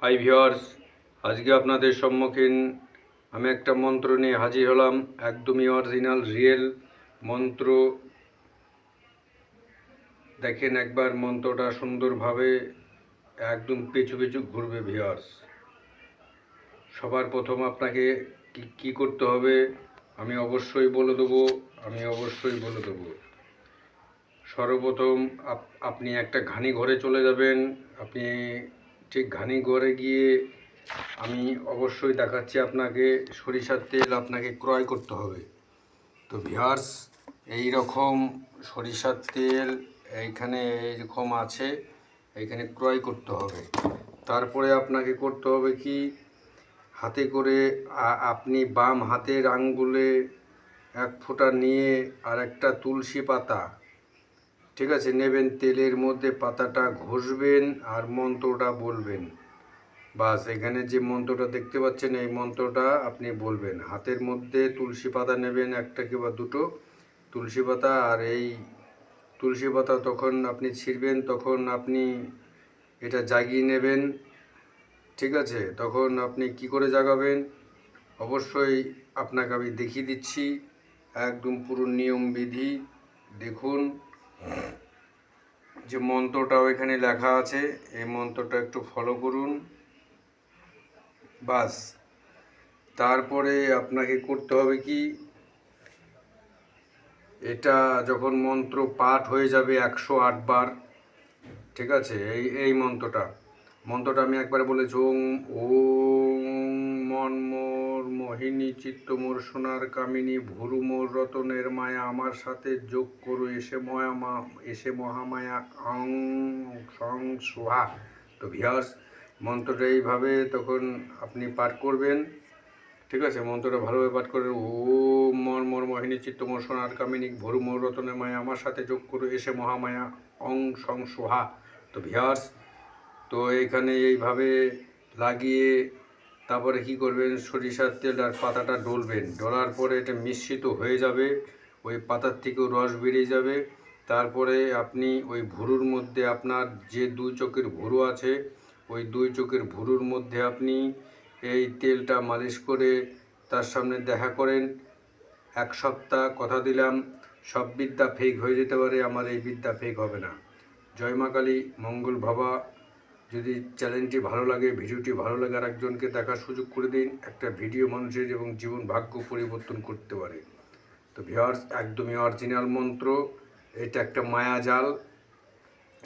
High viewers আজকে আপনাদের সম্মুখীন আমি একটা মন্ত্র নিয়ে হাজির হলাম, একদমই অরিজিনাল রিয়েল মন্ত্র। দেখেন একবার মন্ত্রটা সুন্দরভাবে একদম পিছু পিছু ঘুরবে ভিওয়ার্স সবার প্রথম আপনাকে কি, কী করতে হবে, আমি অবশ্যই বলে দেবো, আমি অবশ্যই বলে দেবো। সর্বপ্রথম আপ- আপনি একটা ঘানি ঘরে চলে যাবেন, আপনি ঠিক ঘানি ঘরে গিয়ে আমি অবশ্যই দেখাচ্ছি আপনাকে, সরিষার তেল আপনাকে ক্রয় করতে হবে। তো ভিয়ার্স এই রকম সরিষার তেল এইখানে এইরকম আছে, এইখানে ক্রয় করতে হবে। তারপরে আপনাকে করতে হবে কি, হাতে করে আপনি বাম হাতের আঙ্গুলে এক ফোঁটা নিয়ে আর একটা তুলসী পাতা ঠিক আছে, নেবেন তেলের মধ্যে পাতাটা ঘষবেন আর মন্ত্রটা বলবেন। বাস, এখানে যে মন্ত্রটা দেখতে পাচ্ছেন, এই মন্ত্রটা আপনি বলবেন। হাতের মধ্যে তুলসী পাতা নেবেন, একটা কিংবা দুটো তুলসী পাতা, আর এই তুলসী পাতা তখন আপনি ছিঁড়বেন, তখন আপনি এটা জাগিয়ে নেবেন। ঠিক আছে, তখন আপনি কি করে জাগাবেন? অবশ্যই আপনাকে আমি দেখিয়ে দিচ্ছি, একদম পুরো নিয়ম বিধি। দেখুন যে মন্ত্রটাও এখানে লেখা আছে, এই মন্ত্রটা একটু ফলো করুন। বাস। তারপরে আপনাকে করতে হবে কি? এটা যখন মন্ত্র পাঠ হয়ে যাবে একশো বার, ঠিক আছে? এই এই মন্ত্রটা। মন্ত্রটা আমি একবার বলেছি, ওম ওম মোহিনী চিত্ত মোর সোনার কামিনী ভুরু মোর রতনের মায়া, আমার সাথে যোগ করো এসে ময়া মা, এসে মহামায়া, অং, সং, সোহা। তো ভিয়ার্স মন্ত্রটা এইভাবে তখন আপনি পাঠ করবেন। ঠিক আছে? মন্ত্রটা ভালোভাবে পাঠ করে ও মর মর মোহিনী চিত্ত মোর সোনার কামিনী ভরু মোর রতনের মায়া, আমার সাথে যোগ করো এসে মহামায়া, অং, সং, সোহা। তো ভিয়ার্স তো এইখানে এইভাবে লাগিয়ে তারপরে কি করবেন? সরিষার তেল আর পাতাটা ডলবেন। ডলার পরে এটা মিশ্রিত হয়ে যাবে। ওই পাতার থেকেও রস বেরিয়ে যাবে। তারপরে আপনি ওই ভুরুর মধ্যে আপনার যে দুই চোখের ভুরু আছে, ওই দুই চোখের ভুরুর মধ্যে আপনি এই তেলটা মালিশ করে তার সামনে দেখা করেন। এক সপ্তাহ কথা দিলাম, সব বিদ্যা ফেক হয়ে যেতে পারে, আমার এই বিদ্যা ফেক হবে না। জয় মা কালী, মঙ্গল ভাবা যদি চ্যানেলটি ভালো লাগে, ভিডিওটি ভালো লাগে আর একজনকে দেখার সুযোগ করে দিন। একটা ভিডিও মানুষের এবং জীবন ভাগ্য পরিবর্তন করতে পারে। তো ভিওয়ার্স একদমই অরিজিনাল মন্ত্র। এটা একটা মায়া জাল।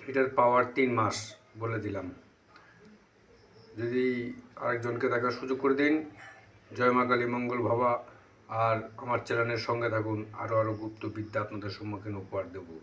এটার পাওয়ার তিন মাস বলে দিলাম। যদি আরেকজনকে দেখার সুযোগ করে দিন, জয় মা কালী, মঙ্গল ভাবা আর আমার চ্যানেলের সঙ্গে থাকুন। আরও আরও গুপ্ত বিদ্যা আপনাদের সম্মুখীন উপহার দেবো।